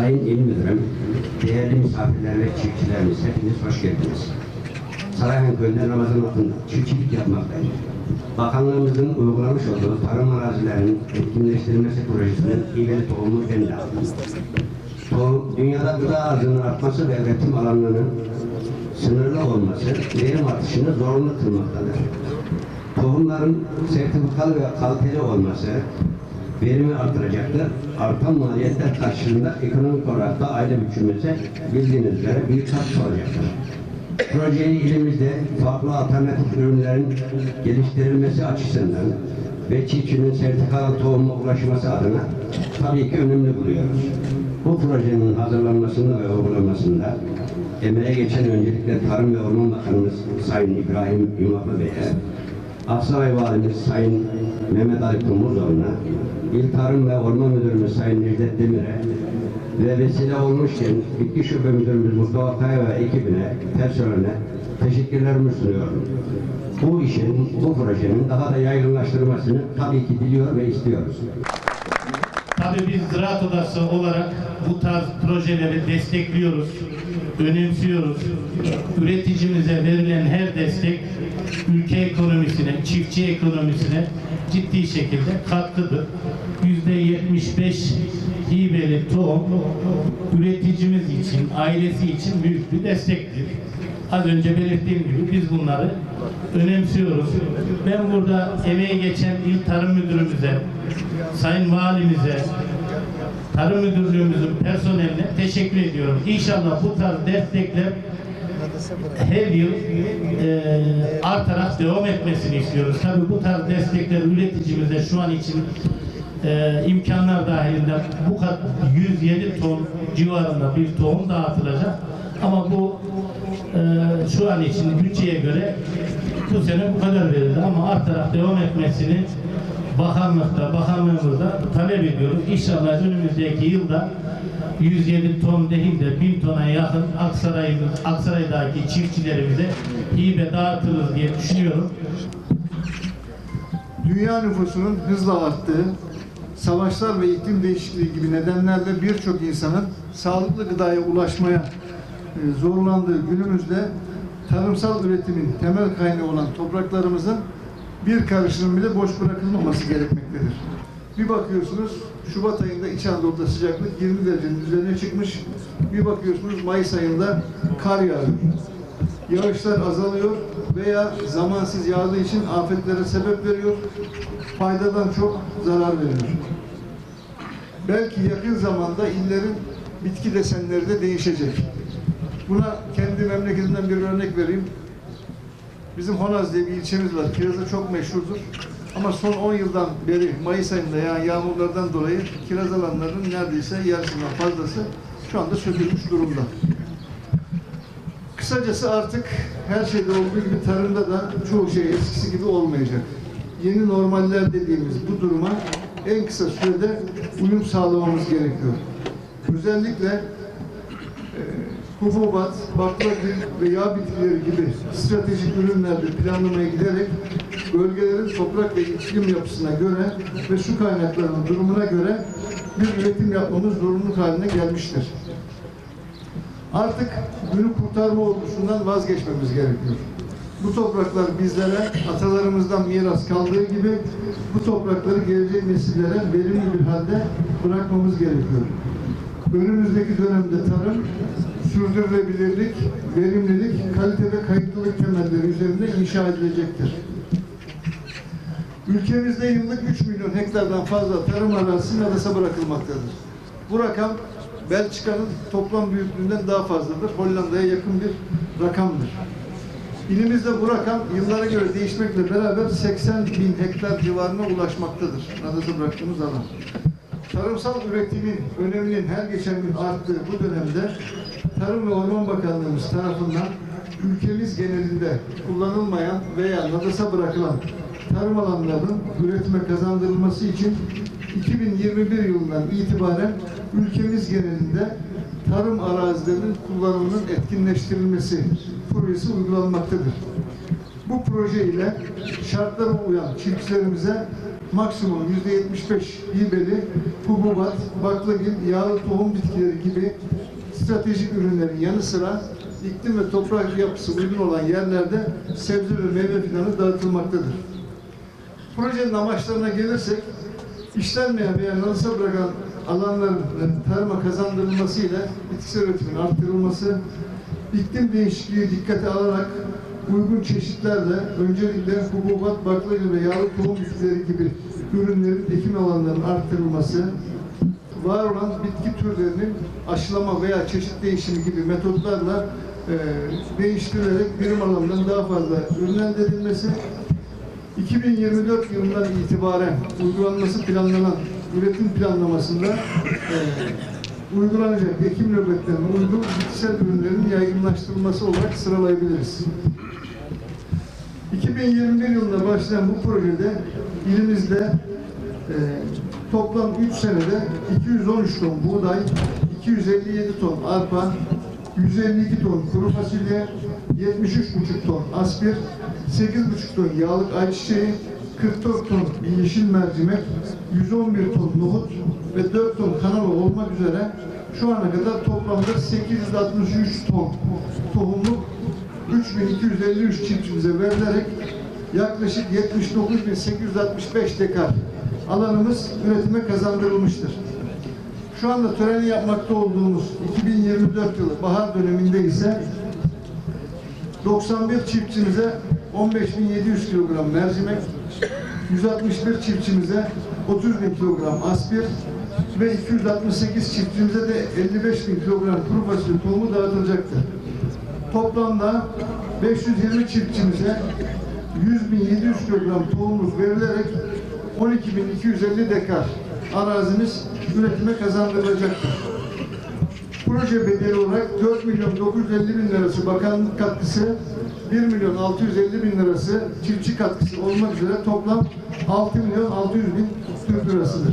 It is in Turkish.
Sayın İl Müdürüm, değerli misafirler ve çiftçilerimiz hepiniz hoş geldiniz. Sarayhan köyünde Ramazan altında çiftçilik yapmaktayım. Bakanlığımızın uygulamış olduğu tarım arazilerinin etkinleştirilmesi projesinin ilgili tohumu ben de aldım. Tohum, dünyada gıda arzının artması ve üretim alanlarının sınırlı olması verim artışını zorunlu kılmaktadır. Tohumların sertifikalı ve kaliteli olması verimi artıracaktır. Artan maliyetler karşılığında ekonomik olarak da aile bütçemize bildiğiniz üzere büyük katkı olacaktır. Projeyi ilimizde farklı alternatif ürünlerin geliştirilmesi açısından ve çiftçinin sertifikalı tohumla ulaşması adına tabii ki önemli buluyoruz. Bu projenin hazırlanmasında ve uygulanmasında emeğe geçen öncelikle Tarım ve Orman Bakanımız Sayın İbrahim İmaklı Bey'e, Aksaray Valimiz Sayın Mehmet Ali Kumuzoğlu'na, İl Tarım ve Orman Müdürümüz Sayın Necdet Demir'e ve vesile olmuşken Bitki Şube Müdürümüz Mustafa Kaya ve ekibine, personeline teşekkürlerimi sunuyorum. Bu işin, bu projenin daha da yaygınlaştırılmasını tabii ki diliyor ve istiyoruz. Tabii biz Ziraat Odası olarak bu tarz projeleri destekliyoruz, önemsiyoruz. Üreticimize verilen her destek ülke ekonomisine, çiftçi ekonomisine ciddi şekilde katkıdır. Yüzde 75 hibeli tohum üreticimiz için, ailesi için büyük bir destektir. Az önce belirttiğim gibi biz bunları önemsiyoruz. Ben burada emeği geçen İl Tarım Müdürümüze, Sayın Valimize, Tarım Müdürlüğümüzün personeline teşekkür ediyorum. İnşallah bu tarz destekler her yıl e, artarak devam etmesini istiyoruz. Tabii bu tarz destekler üreticimize şu an için e, imkanlar dahilinde bu kadar 107 ton civarında bir tohum dağıtılacak. Ama bu e, şu an için bütçeye göre bu sene bu kadar verildi ama artarak devam etmesini bakanlıkta, bakanlığımızda talep ediyoruz. İnşallah önümüzdeki yılda 107 ton değil de 1000 tona yakın Aksaray'ımız, Aksaray'daki çiftçilerimize hibe dağıtırız diye düşünüyorum. Dünya nüfusunun hızla arttığı, savaşlar ve iklim değişikliği gibi nedenlerle birçok insanın sağlıklı gıdaya ulaşmaya e, zorlandığı günümüzde tarımsal üretimin temel kaynağı olan topraklarımızın bir karışının bile boş bırakılmaması gerekmektedir. Bir bakıyorsunuz Şubat ayında İç Anadolu'da sıcaklık 20 derecenin üzerine çıkmış. Bir bakıyorsunuz Mayıs ayında kar yağıyor. Yağışlar azalıyor veya zamansız yağdığı için afetlere sebep veriyor. Faydadan çok zarar veriyor. Belki yakın zamanda illerin bitki desenleri de değişecek. Buna kendi memleketimden bir örnek vereyim. Bizim Honaz diye bir ilçemiz var. Kirazı çok meşhurdur. Ama son 10 yıldan beri Mayıs ayında yağan yağmurlardan dolayı kiraz alanlarının neredeyse yarısından fazlası şu anda sökülmüş durumda. Kısacası artık her şeyde olduğu gibi tarımda da çoğu şey eskisi gibi olmayacak. Yeni normaller dediğimiz bu duruma en kısa sürede uyum sağlamamız gerekiyor. Özellikle hububat, baklagil ve yağ bitkileri gibi stratejik ürünlerde planlamaya giderek bölgelerin toprak ve iklim yapısına göre ve su kaynaklarının durumuna göre bir üretim yapmamız zorunluluk haline gelmiştir. Artık günü kurtarma olgusundan vazgeçmemiz gerekiyor. Bu topraklar bizlere atalarımızdan miras kaldığı gibi bu toprakları gelecek nesillere verimli bir halde bırakmamız gerekiyor. Önümüzdeki dönemde sürdürülebilirlik, verimlilik, kalite ve kayıtlılık temelleri üzerinde inşa edilecektir. Ülkemizde yıllık 3 milyon hektardan fazla tarım arazisi nadasa bırakılmaktadır. Bu rakam Belçika'nın toplam büyüklüğünden daha fazladır. Hollanda'ya yakın bir rakamdır. İlimizde bu rakam yıllara göre değişmekle beraber 80 bin hektar civarına ulaşmaktadır. Nadasa bıraktığımız alan. Tarımsal üretimin öneminin her geçen gün arttığı bu dönemde Tarım ve Orman Bakanlığımız tarafından ülkemiz genelinde kullanılmayan veya nadasa bırakılan tarım alanlarının üretime kazandırılması için 2021 yılından itibaren ülkemiz genelinde tarım arazilerinin kullanımının etkinleştirilmesi projesi uygulanmaktadır. Bu proje ile şartlara uyan çiftçilerimize maksimum %75 hibeli hububat, baklagil, yağlı tohum bitkileri gibi stratejik ürünlerin yanı sıra iklim ve toprak yapısı uygun olan yerlerde sebze ve meyve fidanı dağıtılmaktadır. Projenin amaçlarına gelirsek, işlenmeyen veya nalısa bırakan alanların tarıma kazandırılması ile bitkisel üretimin arttırılması, iklim değişikliği dikkate alarak uygun çeşitlerle öncelikle hububat, baklagil ve yağlı tohum bitkileri gibi ürünlerin ekim alanlarının arttırılması, var olan bitki türlerinin aşılama veya çeşit değişimi gibi metotlarla e, değiştirilerek birim alanından daha fazla ürün elde edilmesi, 2024 yılından itibaren uygulanması planlanan üretim planlamasında e, uygulanacak ekim nöbetlerine uygun bitkisel ürünlerin yaygınlaştırılması olarak sıralayabiliriz. 2021 yılında başlayan bu projede ilimizde e, toplam 3 senede 213 ton buğday, 257 ton arpa, 152 ton kuru fasulye, 73,5 ton aspir, 8,5 ton yağlık ayçiçeği, 44 ton yeşil mercimek, 111 ton nohut ve 4 ton kanalı olmak üzere şu ana kadar toplamda 863 ton tohumluk 3253 çiftçimize verilerek yaklaşık 79.865 dekar alanımız üretime kazandırılmıştır. Şu anda töreni yapmakta olduğumuz 2024 yılı bahar döneminde ise 91 çiftçimize 15.700 kilogram mercimek, 161 çiftçimize 30 bin kilogram aspir ve 268 çiftçimize de 55 bin kilogram kuru fasulye tohumu dağıtılacaktır. Toplamda 520 çiftçimize 100.700 kilogram tohumumuz verilerek 12.250 dekar arazimiz üretime kazandırılacaktır. Proje bedeli olarak 4 milyon 950 bin lirası bakanlık katkısı, 1 milyon 650 bin lirası çiftçi katkısı olmak üzere toplam 6 milyon 600 bin Türk lirasıdır.